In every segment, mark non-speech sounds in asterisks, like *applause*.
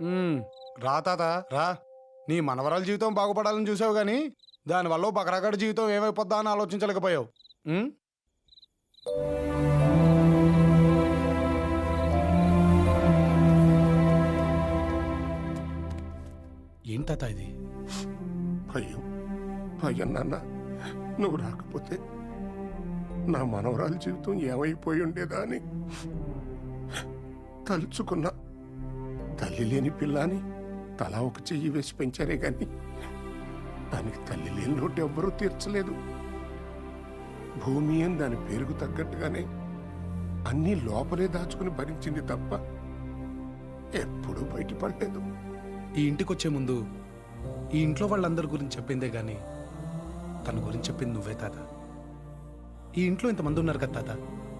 ఉమ్, రా తాత రా. నీ మనవరాల జీవితం బాగుపడాలని చూసావు గాని దానివల్ల ఓ బకరాగడి జీవితం ఏమైపోద్దా అని ఆలోచించలేకపోయావు. ఉమ్? ఏం తాత ఇది? అయ్యో అయ్యో నాన్న నువ్వు రాకపోతే నా మనవరాలి జీవితం ఏమైపోయి ఉండేదా అని తలుచుకున్నా. తల్లి లేని పిల్లని తలా ఒక చెయ్యి వేసి పెంచారే గాని దానికి తల్లి లేని లోటు ఎవ్వరూ తీర్చలేదు. భూమి అని దాని పేరుకు తగ్గట్టుగానే అన్నీ లోపలే దాచుకుని భరించింది తప్ప ఎప్పుడూ బయటపడలేదు. ఈ ఇంటికి వచ్చే ముందు ఈ ఇంట్లో వాళ్ళందరి గురించి చెప్పిందే గాని తన గురించి చెప్పింది నువ్వే తాత. ఈ ఇంట్లో ఇంతమంది ఉన్నారు కదా తాత?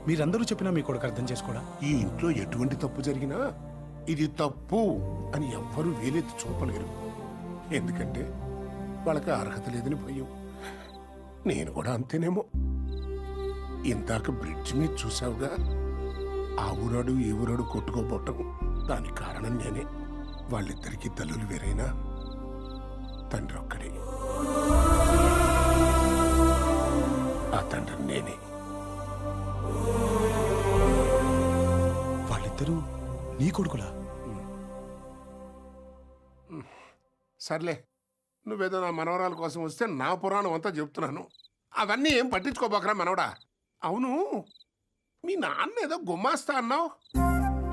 మీరందరూ చెప్పినా మీ కొడుకు అర్థం చేసుకోడా? ఈ ఇంట్లో ఎటువంటి తప్పు జరిగినా ఇది తప్పు అని ఎవ్వరూ వేలెత్తి చూపలేరు. ఎందుకంటే వాళ్ళకి అర్హత లేదని భయం. నేను కూడా అంతేనేమో. ఇందాక బ్రిడ్జ్ మీద చూసావుగా ఆ ఊరాడు ఈ ఊరాడు కొట్టుకోబోవటం దానికి కారణం నేనే. వాళ్ళిద్దరికీ తల్లులు వేరైనా తండ్రి ఒక్కడే. ఆ తండ్రి నేనే. వాళ్ళిద్దరూ నీ కొడుకులా? సర్లే నువ్వేదో నా మనవరాల కోసం వస్తే నా పురాణం అంతా చెప్తున్నాను. అవన్నీ ఏం పట్టించుకోబోకరా మనవడా? అవును మీ నాన్న ఏదో గుమ్మాస్తా అన్నావు.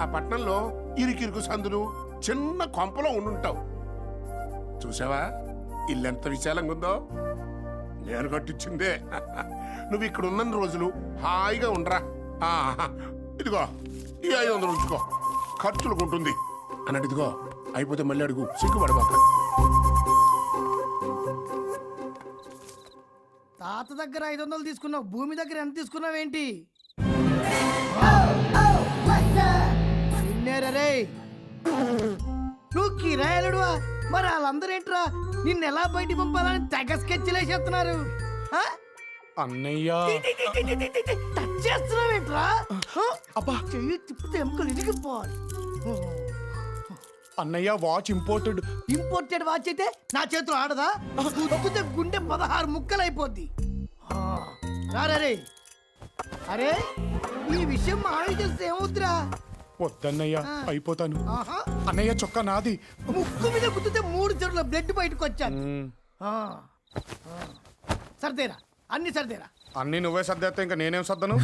ఆ పట్నంలో ఇరుకిరుకు సందులు చిన్న కొంపలో ఉండుంటావు. చూసావా? ఇల్లెంత విశాలంగా ఉందో? నేను కట్టించిందే. నువ్వు ఇక్కడ ఉన్న రోజులు హాయిగా ఉండరా. ఇదిగో ఈ ఐదు వందలు ఉంచుకో. ఖర్చులకు ఉంటుంది అన్నట్టు అయిపోతే మళ్ళీ అడుగు. సిగ్గుపడబాక తాత దగ్గర ఐదు వందలు తీసుకున్నావు. భూమి దగ్గర ఎంత తీసుకున్నావేంటి నిన్నేరే నువ్వు కిరాయలుడువా? మరి వాళ్ళందరూ ఏంట్రా? నిన్ను ఎలా బయటికి పంపాలని తెగ స్కెచ్లేసేస్తున్నారు ఆ? అన్నయ్య. టచ్ చేస్తున్నావేంట్రా? అబ్బా చెయ్యి తిప్పితే ఎముకలు ఇరిగిపోవాలి. అన్నయ్య వాచ్ ఇంపోర్టెడ్ ఇంపోర్టెడ్ వాచ్ అయితే నా చేతిలో ఆడదా? గుద్దుతే గుండె పదహారు ముక్కలు అయిపోద్ది రారే అరే ఈ విషయం మా ఆవిడ తెలిస్తే ఏమవుతురా వద్దన్నయ్య అయిపోతాను. ఆహా. అన్నయ్య చొక్కా నాది. ముక్కు మీద గుద్దుతే మూడు చెరువుల బ్లడ్ బయటకు వచ్చాను. సర్దేరా. అన్ని సర్దేరా. అన్నీ నువ్వే సర్దేస్తే ఇంకా నేనేం సర్దను?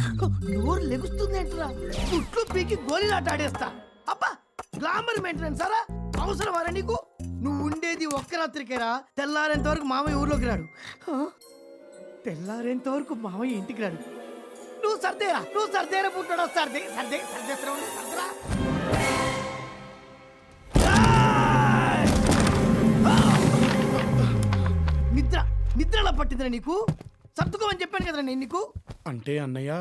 నోరు లెగుస్తుందేంట్రా? గుట్లు పీకి గోళీలాట ఆడేస్తా. అబ్బా గ్లామర్ మెయింటెనెన్స్ సారా? అవసరమారా నీకు? నువ్వు ఉండేది ఒక్క రాత్రికేరా. తెల్లారేంత వరకు మామయ్య ఊర్లోకి రాడు? తెల్లారేంత వరకు మామయ్య ఇంటికి రాడు. నువ్వు సర్దేరా నువ్వు సర్దేరా పుట్టాడు సర్దే సర్దే సర్దేసరా ఉండు, సర్దేరా! నిద్ర నిద్రలా పట్టిందిరా నీకు? సర్దుకోమని చెప్పాను కదరా నేను నీకు. అంటే అన్నయ్య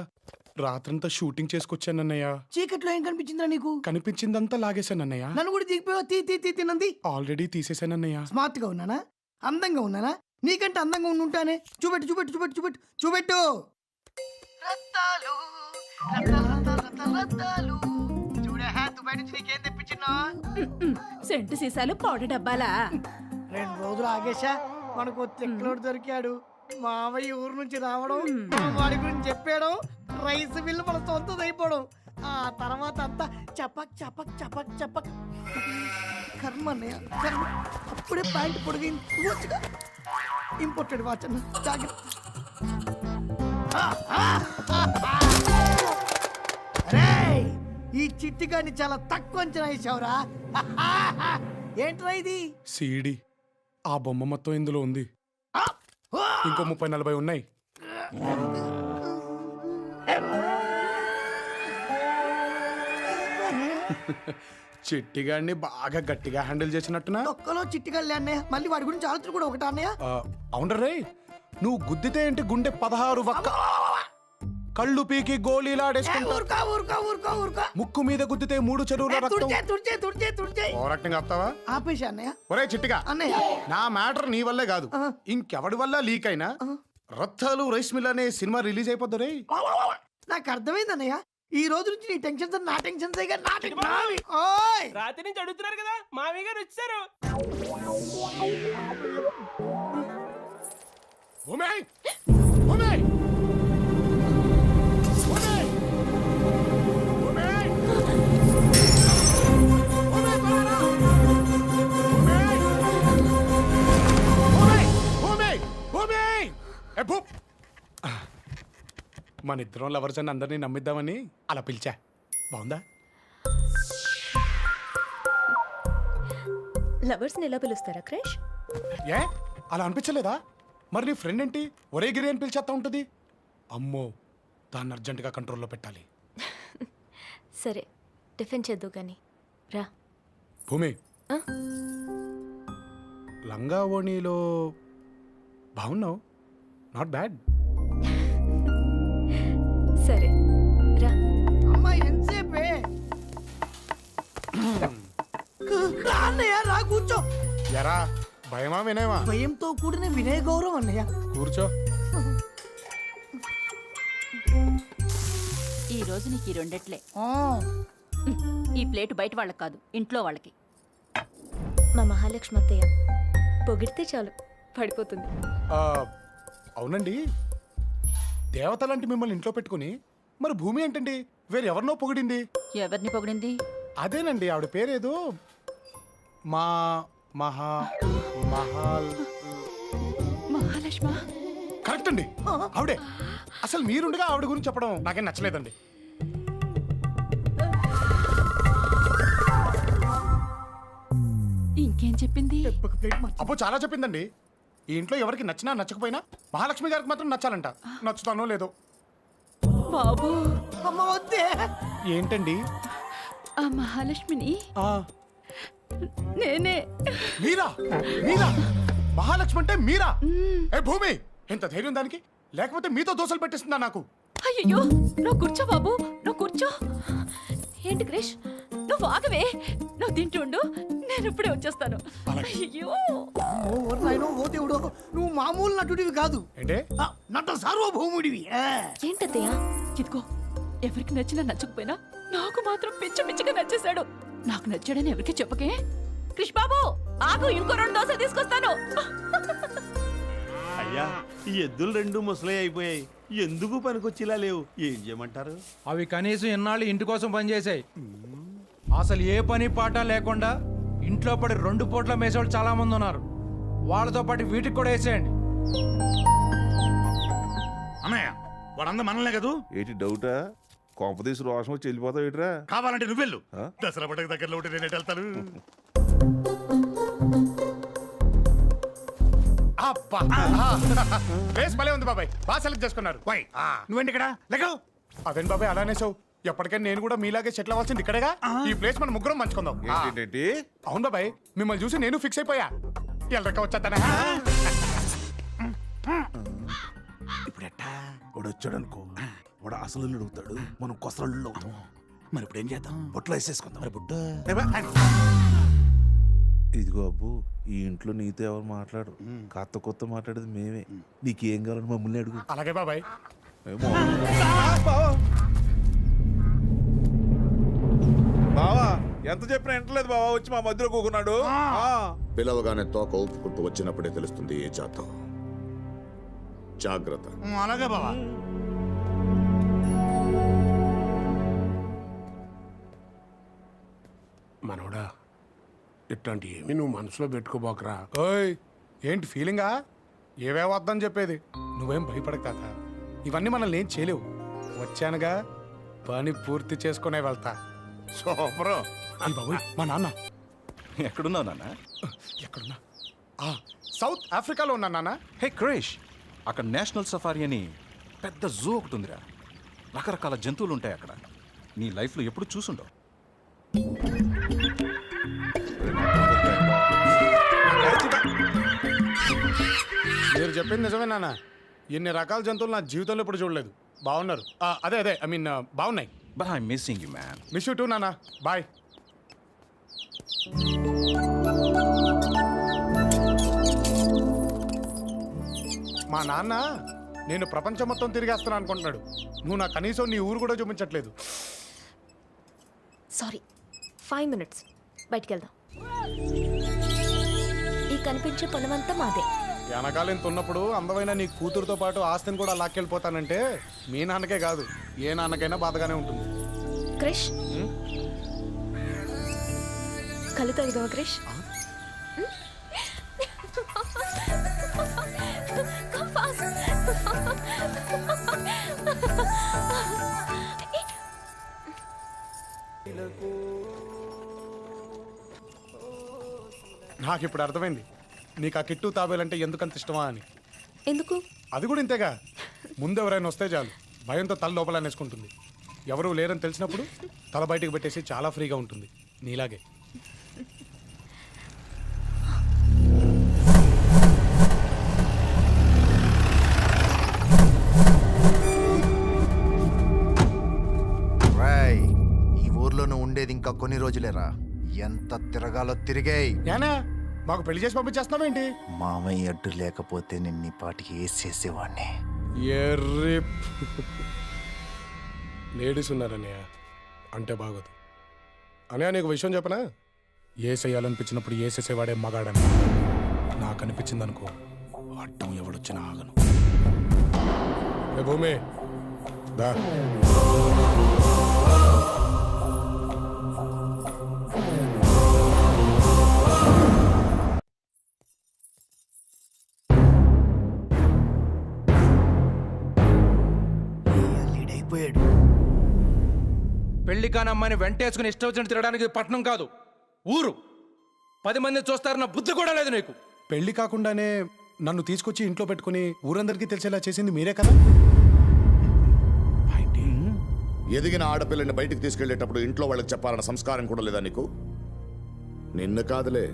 రాత్రంతా షూటింగ్ చేసుకొచ్చానన్నయ్య చీకట్లో ఏం కనిపించిందిరా నీకు? కనిపించిందంతా లాగేశానన్నయ్య నన్ను కూడా దిగిపోయావు తీ తీ తీ తినంది. ఆల్రెడీ తీసేశానన్నయ్య స్మార్ట్గా ఉన్నానా? అందంగా ఉన్నానా? నీకంటే అందంగా ఉండి ఉంటానే. చూపెట్టు చూపెట్టు చూపెట్టు చూపెట్టు చూపెట్టు. సెంటు సీసాలు పౌడర్ డబ్బాలా? రెండు రోజులు ఆగేశా? మనకు తిక్కలోడు దొరికాడు. మావయ్య ఊరు నుంచి రావడం మా వాడి గురించి చెప్పాడు రైస్ బిల్లు మన సొంతం అయిపోవడం ఆ తర్వాత అంతా చపక్ చపక్ చపక్ చపక్. కర్మ కర్మ. అప్పుడే ప్యాంట్ పొడిగింది. ఇంపోర్టెడ్ వాచ్ అన్న. జాగ్రత్త. రేయ్, ఈ చిట్టిగాని చాలా తక్కువ అంచనా వేసావురా. ఏంట్రా ఇది? సీడి. ఆ బొమ్మ మొత్తం ఇందులో ఉంది! ఇంకో ముప్పై నలభై ఉన్నాయి. చిట్టిగాడిని బాగా గట్టిగా హ్యాండిల్ చేసినట్టునా? తొక్కలో చిట్టిగల్లే అన్నయ్య. మళ్ళీ వాడి గురించి ఆలోచన కూడా ఒకటా అన్నయ్య. ఆ, అవునరా రే నువ్వు గుద్దితే ఏంటి గుండె పదహారు వక్క కళ్ళు పీకి గోళీలాడేసుకుంటా. ఊరుకో ఊరుకో ఊరుకో ఊరుకో. ముక్కు మీద గుద్దితే మూడు చెరువుల రక్తం. తుడిచే తుడిచే తుడిచే తుడిచే. ఓవరాక్టింగ్ ఆపుతావా ఆపేసి అన్నయ్య. ఒరే చిట్టిగా. అన్నయ్య. నా మ్యాటర్ నీ వల్లే కాదు. ఇంకెవడి వల్ల లీక్ అయినా? రత్తాలు రైస్ మిల్ అనే సినిమా రిలీజ్ అయిపోద్దు రే నాకు అర్థమైంది అన్నయ్య. ఈ రోజు నుంచి నీ టెన్షన్స్ నా టెన్షన్స్ నా టెన్షన్ ఓయ్! రాత్రి నుంచి అడుగుతున్నారు కదా మామయ్య గారు వచ్చారు. మన ఇద్దరం లవర్స్ అని అందరినీ నమ్మిద్దామని అలా పిలిచా. బాగుందా? లవర్స్ని ఎలా పిలుస్తారా క్రష్? ఏ? అలా అనిపించలేదా? మరి నీ ఫ్రెండ్ ఏంటి? ఒరే గిరి అని పిలిచేస్తా ఉంటుంది. అమ్మో దాన్ని అర్జెంటుగా కంట్రోల్లో పెట్టాలి. *laughs* సరే టిఫిన్ చేద్దు కానీ రా. భూమి? లంగా ఓణిలో బాగున్నావు? నాట్ బ్యాడ్ సరే రా. అమ్మా ఎంతసేపే? రా అన్నయ్య రా కూర్చో. ఎరా భయమా వినేవా భయంతో కూడిన వినయ గౌరవం అన్నయ్య. కూర్చో. ఈ రోజు నీకు ఈ రెండెట్లే. ఈ ప్లేట్ బయట వాళ్ళకి కాదు ఇంట్లో వాళ్ళకి. మా మహాలక్ష్మి అత్తయ్య పొగిడితే చాలు పడిపోతుంది. ఆ, అవునండి. దేవతలాంటి మిమ్మల్ని ఇంట్లో పెట్టుకుని మరి భూమి ఏంటండి? వేరు ఎవరినో పొగిడింది? ఎవరిని పొగిడింది? అదేనండి ఆవిడ పేరేదో మా మహా మహాల్. మహాలక్ష్మ? కరెక్ట్ అండి. ఆవిడే. అసలు మీరుండగా ఆవిడ గురించి చెప్పడం నాకేం నచ్చలేదండి. ఇంకేం చెప్పింది? అబ్బో చాలా చెప్పిందండి. ఈ ఇంట్లో ఎవరికి నచ్చినా నచ్చకపోయినా మహాలక్ష్మి గారికి మాత్రం నచ్చాలంట. నచ్చుతానో లేదో. బాబు అమ్మ వద్దే. ఏంటండి? ఆ మహాలక్ష్మిని? ఆ, నేనే. మీరా? మీరా? మహాలక్ష్మి అంటే మీరా? ఏ భూమి? ఎంత ధైర్యం దానికి? లేకపోతే మీతో దోశలు పెట్టిస్తుందా నాకు? అయ్యో నువ్వు కూర్చో బాబు నువ్వు కూర్చో. ఏంటి క్రిష్ నువ్వు ఆగవే. నువ్వు తింటుండు. నేను ఇప్పుడే వచ్చేస్తాను. అయ్యో ఓ నాయనో ఓ దేవుడు నువ్వు మామూలు నటుడివి కాదు. ఏంటే? ఆ, నట సార్వభౌముడివి. ఆ. ఏంటత్తయ్య? ఇదిగో ఎవరికి నచ్చినా నచ్చకపోయినా నాకు మాత్రం పిచ్చ పిచ్చగా నచ్చేశాడు. నాకు నచ్చాడని ఎవరికి చెప్పకే? క్రిష్ బాబు ఆగు ఇంకో రెండు దోశలు తీసుకొస్తాను. అయ్యా ఈ ఎద్దులు రెండు ముసలై అయిపోయాయి. ఎందుకు పనికొచ్చేలా లేవు? ఏం చేయమంటారు? అవి కనీసం ఇన్నాళ్ళు ఇంటి కోసం పనిచేసాయి అసలు ఏ పని పాట లేకుండా ఇంట్లో పడి రెండు పూట్ల మేసేవాళ్ళు చాలా మంది ఉన్నారు. వాళ్ళతో పాటు వీటికి కూడా వేసేయండి. అన్నయ్య వాడంద మనలే కదూ? ఏంటి డౌటా? కొంపదీసి రోషం వచ్చి వెళ్ళిపోతావు ఏంట్రా? కావాలంటే నువ్వెళ్ళు ఆ? దసరా పండుగ దగ్గరలో ఉంటే నేను ఎటు వెళ్తాను? అబ్బా ప్లేస్ భలే ఉంది బాబాయ్. బాగా సెలెక్ట్ చేసుకున్నారు. వై నువ్వేంటి ఇక్కడ? లెక్క అదేం బాబాయ్ అలానే సో ఎప్పటికైనా నేను కూడా మీలాగే సెటిల్ అవ్వాల్సింది ఇక్కడేగా? ఈ ప్లేస్ మనం ముగ్గురం పంచుకుందాం. ఏంటేంటి అవును బాబాయ్ మిమ్మల్ని చూసి నేను ఫిక్స్ అయిపోయా. ఎల్లక వచ్చేస్తానా? ఇప్పుడు ఎట్టా? వాడు వచ్చాడు అనుకో వాడు అసలు అడుగుతాడు మనం కొసలు అవుతాం. మరి ఇప్పుడు ఏం చేద్దాం? బొట్లో వేసేసుకుందాం. మరి బుడ్డ ఇదిగో అబ్బు ఈ ఇంట్లో నీతో ఎవరు మాట్లాడు కొత్త కొత్త మాట్లాడేది మేమే. నీకేం కావాలని మమ్మల్ని అడుగు. అలాగే బాబాయ్. ఎంత చెప్పినా వింటలేదు బావా వచ్చి మా మధ్యలో కూకున్నాడు. ఆ. పిలవగానే తోక ఊపుకుంటూ వచ్చినప్పుడే తెలుస్తుంది ఏ జాతం. జాగ్రత్త. అలాగే బావా. మనోడా ఇట్లాంటి ఏమి నువ్వు మనసులో పెట్టుకోబోకరా. ఓయ్ ఏంటి ఫీలింగా ఏవే వద్దని చెప్పేది. నువ్వేం భయపడక తాత. ఇవన్నీ మనల్ని ఏం చేయలేవు. వచ్చానుగా పని పూర్తి చేసుకునే వెళ్తా. సూపరు. అయ్ బాబోయ్ మా నాన్న. ఎక్కడున్నావు నాన్న? ఎక్కడున్నా? ఆ, సౌత్ ఆఫ్రికాలో ఉన్నా నాన్న. హే క్రేష్ అక్కడ నేషనల్ సఫారీ అని పెద్ద జూ ఒకటి ఉందిరా. రకరకాల జంతువులు ఉంటాయి అక్కడ. నీ లైఫ్లో ఎప్పుడు చూసుండవు. మీరు చెప్పింది నిజమే నాన్న. ఎన్ని రకాల జంతువులు నా జీవితంలో ఇప్పుడు చూడలేదు. బాగున్నారు. ఆ, అదే అదే ఐ మీన్ బాగున్నాయి. But I missing you man miss you too నాన్న బాయ్ మా నాన్న నేను ప్రపంచం మొత్తం తిరిగేస్తాను అనుకుంటున్నాడు. నువ్వు నా కనీసం నీ ఊరు కూడా చూపించట్లేదు. సారీ ఫైవ్ మినిట్స్ బయటికి వెళ్దాం. ఈ కనిపించే పొలమంతా మాదే. వెనకాల ఇంత ఉన్నప్పుడు అందమైన నీ కూతురుతో పాటు ఆస్తిని కూడా లాక్కెళ్ళిపోతానంటే మీ నాన్నకే కాదు ఏ నాన్నకైనా బాధగానే ఉంటుంది. క్రిష్? కళ్ళు తగ్గుదామా క్రిష్. నాకు ఇప్పుడు అర్థమైంది. నీకు ఆ కిట్టు తాబేలంటే ఎందుకంత ఇష్టమా అని. ఎందుకు? అది కూడా ఇంతేగా. ముందు ఎవరైనా వస్తే చాలు. భయంతో తల లోపల అనేసుకుంటుంది. ఎవరు లేరని తెలిసినప్పుడు తల బయటికి పెట్టేసి చాలా ఫ్రీగా ఉంటుంది. నీలాగే. రాయ్ ఈ ఊర్లోనే ఉండేది ఇంకా కొన్ని రోజులేరా? ఎంత తిరగాలో తిరిగేయ్. మాకు పెళ్ళి చేసి పంపించేస్తున్నావేంటి? మామయ్య అడ్డు లేకపోతే నిన్ని పాటికి వేసేసేవాడిని ఎర్రి. లేడీస్ ఉన్నారన్నయ్య. అంటే బాగోదు. అనే నీకు విషయం చెప్పనా? ఏ చేయాలనిపించినప్పుడు ఏ చేసేవాడే మగాడని. నాకు అనిపించింది అనుకో అడ్డం ఎవడొచ్చినా ఆగను. ఏ భూమి? దా. లీడైపోయాడు పెళ్ళి కాని అమ్మాయిని వెంటేసుకుని ఇష్టం వచ్చినట్టు తిరగడానికి పట్నం కాదు ఊరు. పది మంది చూస్తారన్న బుద్ధి కూడా లేదు నీకు. పెళ్ళి కాకుండానే నన్ను తీసుకొచ్చి ఇంట్లో పెట్టుకుని ఊరందరికీ తెలిసేలా చేసింది మీరే కదా? ఎదిగిన ఆడపిల్లని బయటికి తీసుకెళ్ళేటప్పుడు ఇంట్లో వాళ్ళకి చెప్పాలన్న సంస్కారం కూడా లేదా నీకు? నిన్ను కాదులే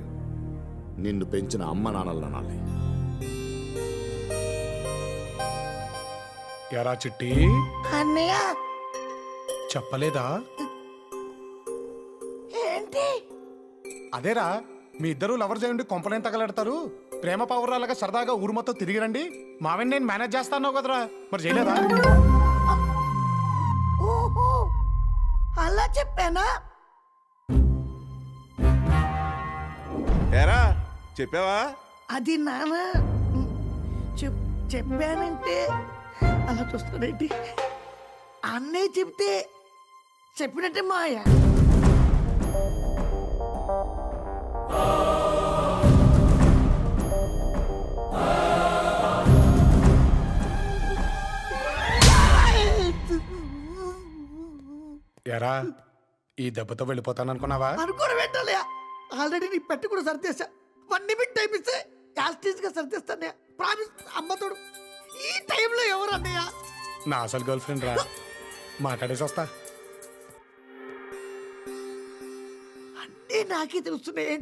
నిన్ను పెంచిన అమ్మ నాన్నలు అనాలి. ఎరా చిట్టి. అన్నయ్య. చెప్పలేదా? ఏంటి? అదేరా మీ ఇద్దరు లవర్స్ అయ్యండి కొంపలేం తగలెడతారు. ప్రేమ పౌరాలుగా సరదాగా ఊరు మొత్తం తిరిగి రండి. మావని నేను మేనేజ్ చేస్తాను కదరా. మరి చేయలేదా? ఓహో అలా చెప్పానా? ఏరా చెప్పావా? అది నాన్న చెప్ చెప్పానంటే అలా చూస్తాడేంటి అన్నయ్య చెప్తే చెప్పినట్టే మాయ. ఎరా ఈ దెబ్బతో వెళ్ళిపోతాను అనుకున్నావా అనుకోని పెట్టాలి ఆల్రెడీ నీ పెట్టి కూడా సర్దేశా. వన్ నిమిట్ టైం ఇస్తే యాస్టీస్గా సర్దేస్తానే ప్రామిస్ అమ్మతోడు ఈ టైంలో ఎవరు అన్నయ్య? నా అసలు గర్ల్ ఫ్రెండ్ రా. మాట్లాడేసి వస్తా. అన్నీ నాకే తెలుస్తున్నాయి.